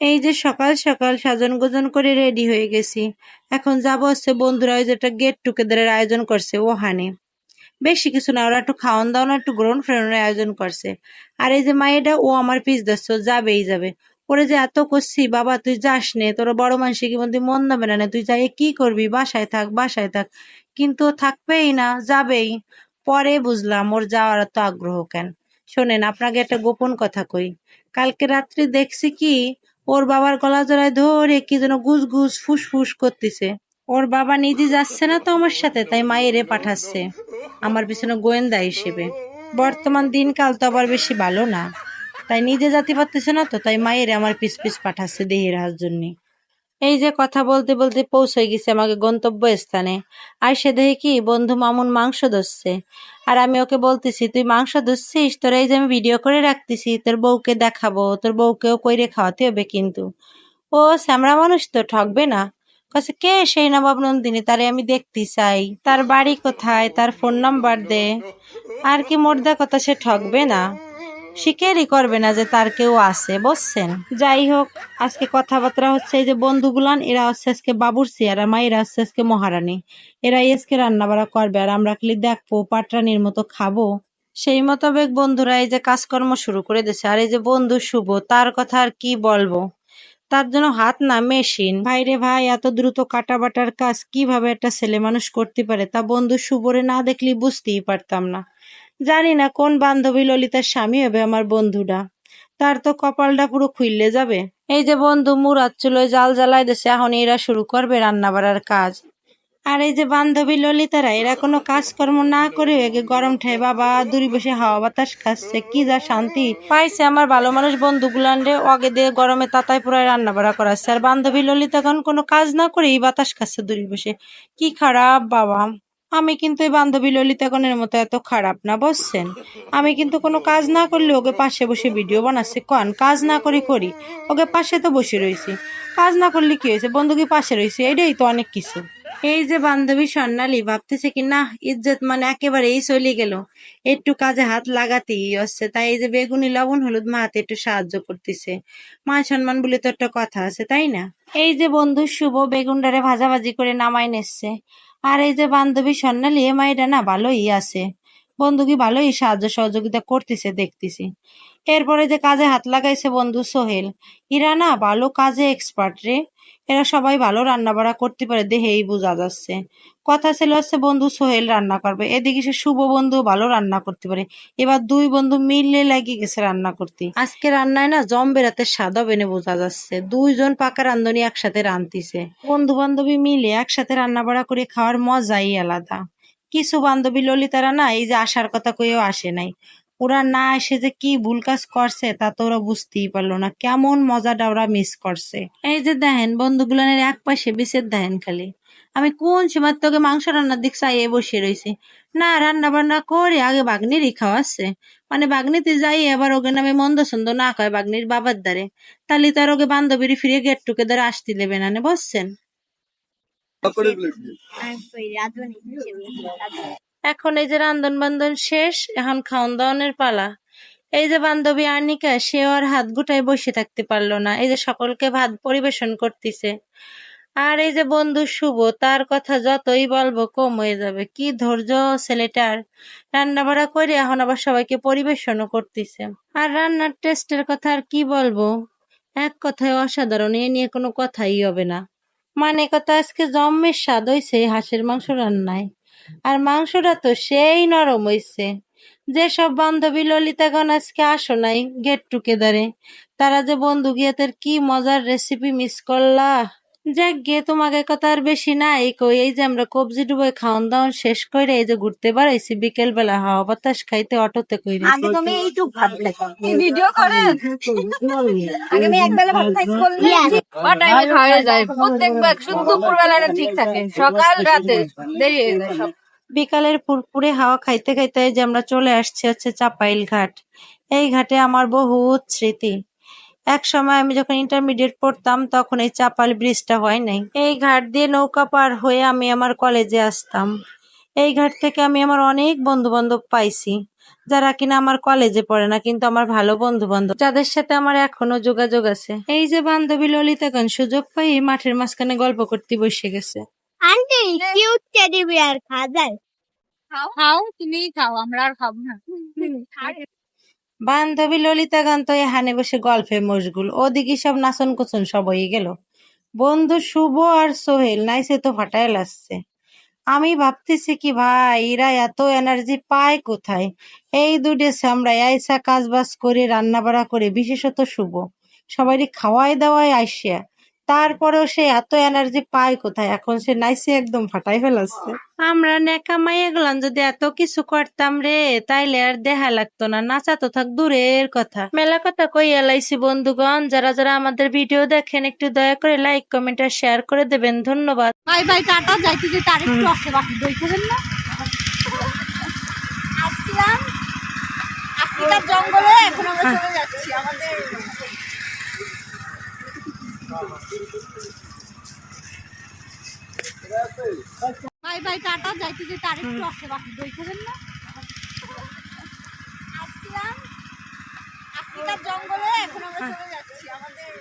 এই যে সকাল সকাল সাজন গোজন করে রেডি হয়ে গেছি। এখন যাব হচ্ছে বন্ধুরা, ওই একটা গেট টুগেদারের আয়োজন করছে ওহানে বেশি কিছু না, ওরা একটু খাওয়ান দাওয়ান, একটু গ্রহণ ফ্রেরণের আয়োজন করছে। আর এই যে মায়েরা ও আমার পিস দস্ত যাবেই যাবে। ওরে যে এত করছি, বাবা তুই যাস নে, তোর বড় মানুষের কি মধ্যে মন দেবে না তুই যাই কি করবি? বাসায় থাক বাসায় থাক। কিন্তু থাকবেই না, যাবেই। পরে বুঝলাম, ওর যাওয়ার এত আগ্রহ কেন? শোনেন, আপনাকে একটা গোপন কথা কই। কালকে রাত্রি দেখছি কি ওর বাবার গলা জড়ায় ধরে কি যেন গুজ গুজ ফুসফুস করতেছে। ওর বাবা নিজে যাচ্ছে না তো আমার সাথে, তাই মায়েরে পাঠাচ্ছে। আমার পিছনে গোয়েন্দা হিসেবে। বর্তমান দিনকাল তো আবার বেশি ভালো না। তাই নিজে যাতে পারতেছে না তো, তাই মায়েরে আমার পিস পিস পাঠাচ্ছে দেহের হার জন্য। এই যে কথা বলতে বলতে পৌঁছে গেছে আমাকে গন্তব্য স্থানে আর সে দেখে কি? বন্ধু মামুন মাংস ধরছে। আর আমি ওকে বলতেছি, তুই মাংস ধরছিস? তোর এই যে আমি ভিডিও করে রাখতেছি, তোর বউকে দেখাবো, তোর বউকেও কইরে খাওয়াতে হবে কিন্তু। ও, শ্যামরা মানুষ তো, ঠকবে না? কাছে কে সেই নবাব নন্দিনী? তারে আমি দেখতে চাই। তার বাড়ি কোথায়? তার ফোন নাম্বার দে। আর কি মোর্দা কথা, সে ঠকবে না? স্বীকারই করবে না যে তার কেউ আছে, বুঝছেন? যাই হোক, আজকে কথাবার্তা হচ্ছে এই যে বন্ধুগুলান, এরা হচ্ছে আজকে বাবুরসি আর এরা হচ্ছে আজকে মহারানী। এরা আজকে রান্না বাড়া করবে, আর আমরা খালি দেখব পাটরানির মতো খাব। সেই মোতাবেক বন্ধুরা এই যে কাজকর্ম শুরু করে দিয়েছে, আর এই যে বন্ধু শুভ, তার কথা আর কি বলব? তার জন্য হাত না মেশিন। ভাইরে ভাই, এত দ্রুত কাটা বাটার কাজ কীভাবে একটা ছেলে মানুষ করতে পারে? তা বন্ধু শুভরে না দেখলে বুঝতেই পারতাম না। জানি না কোন বান্ধবী ললিতার স্বামী হবে আমার বন্ধুটা। তার তো কপালটা পুরো খুললে যাবে। এই যে বন্ধু মুরাদ চুলোয় জাল জ্বালাই দিছে এখন এরা শুরু করবে রান্না বাড়ার কাজ। আর এই যে বান্ধবী ললিতারা এরা কোনো কাজকর্ম না করে এগে গরম ঠাই বাবা দূরে বসে হাওয়া বাতাস খাচ্ছে কি যা শান্তি। পাইছে আমার ভালো মানুষ বন্ধু গুলান্ডে অগে দিয়ে গরমে তাতায় পুরাই রান্না বাড়া করাচ্ছে। আর বান্ধবী ললিতা এখন কোনো কাজ না করে এই বাতাস খাচ্ছে দূরে বসে। কি খারাপ বাবা। আমি কিন্তু এই বান্ধবী ললিতাগণের মতো এত খারাপ না বসছেন আমি কিন্তু কোনো কাজ না করলে ওকে পাশে বসে ভিডিও বানাচ্ছি। কন, কাজ না করি করি। ওকে পাশে তো বসে রয়েছি। কাজ না করলে কি হয়েছে? বন্ধুকে পাশে রয়েছে? এটাই তো অনেক কিছু। এই যে বান্ধবী স্বর্ণালী ভাবতেছে কি না ইজ্জত মানে একেবারেই চলে গেল। একটু কাজে হাত লাগাতেই হচ্ছে। তাই এই যে বেগুনি, লবণ, হলুদ, মা হাতে একটু সাহায্য করতেছে। মা সম্মান বলে তো একটা কথা আছে, তাই না? এই যে বন্ধু শুভ বেগুনটারে ভাজাভাজি করে নামাই নিচ্ছে। আর এই যে বান্ধবী স্বর্ণালী, এ মাইটা না ভালোই আছে। বন্ধু কি ভালোই সাহায্য সহযোগিতা করতেছে, দেখতেছি। এরপরে যে কাজে হাত লাগাইছে বন্ধু সোহেল, ইরা না ভালো কাজে এক্সপার্ট রে। এরা সবাই ভালো রান্না বাড়া করতে পারে দেহেই বোঝা যাচ্ছে। কথা ছিল হচ্ছে বন্ধু সোহেল রান্না করবে। এদিকে সে শুভ বন্ধু ভালো রান্না করতে পারে। এবার দুই বন্ধু মিললে লাগিয়ে গেছে রান্না করতে। আজকে রান্নায় না জম বেরাতে স্বাদ বেনে বোঝা যাচ্ছে। দুইজন পাকা রান্ধনি একসাথে রান্তিছে বন্ধু বান্ধবী মিলে একসাথে রান্না বাড়া করে খাওয়ার মজাই আলাদা। কিছু বান্ধবী ললিতারা না এই যে আসার কথা কয়েও আসে নাই। ওরা না এসে যে কি ভুল কাজ করছে তা তো ওরা বুঝতেই পারল না। কেমন মজাটা ওরা মিস করছে। এই যে দেখেন বন্ধুগুলানের এক পাশে বিশের দেখেন খালি। আমি কোন সময় তোকে মাংস রান্নার দিক চাইয়ে বসে রয়েছি না রান্না বান্না করে আগে বাগনিরই খাওয়াচ্ছে। মানে বাগনিতে যাই এবার ওকে নামে মন্দ সন্দ না কয় বাগনির বাবার দ্বারে। তাহলে তার ওকে বান্ধবীর ফিরে গেট টুকে দ্বারা আসতে দেবে না বুঝছেন? এখন এই যে রান্ধন বান্ধন শেষ, এখন খাওন দাওয়ানের পালা। এই যে বান্ধবী আর্নিকা সে আর হাত গুটায় বসে থাকতে পারল না। এই যে সকলকে ভাত পরিবেশন করতেছে। আর এই যে বন্ধু শুভ, তার কথা যতই বলব কম হয়ে যাবে। কি ধৈর্য ছেলেটার। রান্না বাড়া করে এখন আবার সবাইকে পরিবেশনও করতেছে। আর রান্নার টেস্টের কথা আর কি বলব? এক কথায় অসাধারণ, এ নিয়ে কোনো কথাই হবে না। মানে কথা, আজকে জম্মের স্বাদ হয়েছে হাঁসের মাংস রান্নায়। আর মাংসটা তো সেই নরম হইছে। যেসব বান্ধবী ললিতাগণ আজকে আসো নাই গেট টুকে দাঁড়ে তারা যে বন্ধু গিয়াতের কি মজার রেসিপি মিস করলা। যাক গে তোমাকে কথা আর বেশি নাই। কই এই যে আমরা কবজি ডুবে খাওয়ান দাওয়ান শেষ করে এই যে ঘুরতে বাড়াইছি বিকেল বেলা হাওয়া বাতাস খাইতে অটোতে কই আগে তুমি এইটুক ভাত ভিডিও করে আগে আমি একবেলা ভাত খাইছি করলে বা টাইমে খাওয়া যায় প্রত্যেকবার শুধু দুপুরবেলাটা ঠিক থাকে। সকাল রাতে দেরি হয়ে যায় সব। বিকালের ফুরফুরে হাওয়া খাইতে খাইতে এই যে আমরা চলে আসছি হচ্ছে চাপাইল ঘাট। এই ঘাটে আমার বহুত স্মৃতি। এক সময় আমি যখন ইন্টারমিডিয়েট পড়তাম তখন এই চাপাল ব্রিজটা হয় নাই। এই ঘাট দিয়ে নৌকা পার হয়ে আমি আমার কলেজে আসতাম। এই ঘাট থেকে আমি আমার অনেক বন্ধু বান্ধব পাইছি যারা কিনা আমার কলেজে পড়ে না কিন্তু আমার ভালো বন্ধু বান্ধব যাদের সাথে আমার এখনও যোগাযোগ আছে। এই যে বান্ধবী ললিতাগণ সুযোগ পাই মাঠের মাঝখানে গল্প করতে বসে গেছে। আন্টি কিউট টেডি বিয়ার খাওয়া যায় খাও খাও তুমি খাও আমরা আর খাব না। বান্ধবী ললিতাকান্ত এখানে বসে গল্পে মশগুল। ওদিকে সব নাচন কুচন সব হয়ে গেল। বন্ধু শুভ আর সোহেল, নাইসে তো ফাটায় লাগছে আমি ভাবতেছি কি ভাই, এরা এত এনার্জি পায় কোথায়? এই দুটে আমরা আইসা কাজ বাজ করে রান্না বাড়া করে, বিশেষত শুভ। সবাই খাওয়াই দাওয়াই আইসিয়া। তারপরেও সে এত এনার্জি পায় কোথায়? এখন সে নাইসে একদম ফাটাই ফেলাচ্ছে। আমরা নেকামাই এগুলান যদি এত কিছু করতাম রে তাইলে আর দেখা লাগতো না। নাচা তো থাক দূরের কথা। মেলা কথা কই এলাইছি বন্ধুগণ। যারা যারা আমাদের ভিডিও দেখেন একটু দয়া করে লাইক কমেন্ট আর শেয়ার করে দেবেন। ধন্যবাদ। ভাই ভাই টাটা যাইতে যে তার একটু আছে বাকি দই খাবেন না। আসছিলাম। আফ্রিকার জঙ্গলে এখন আমরা চলে যাচ্ছি। আমাদের বাই বাই টাটা যাইতে যে তার একটু আসে বাকি দই খাবেন না? আসছিলাম আফ্রিকার জঙ্গলে এখন আমরা চলে যাচ্ছি, আমাদের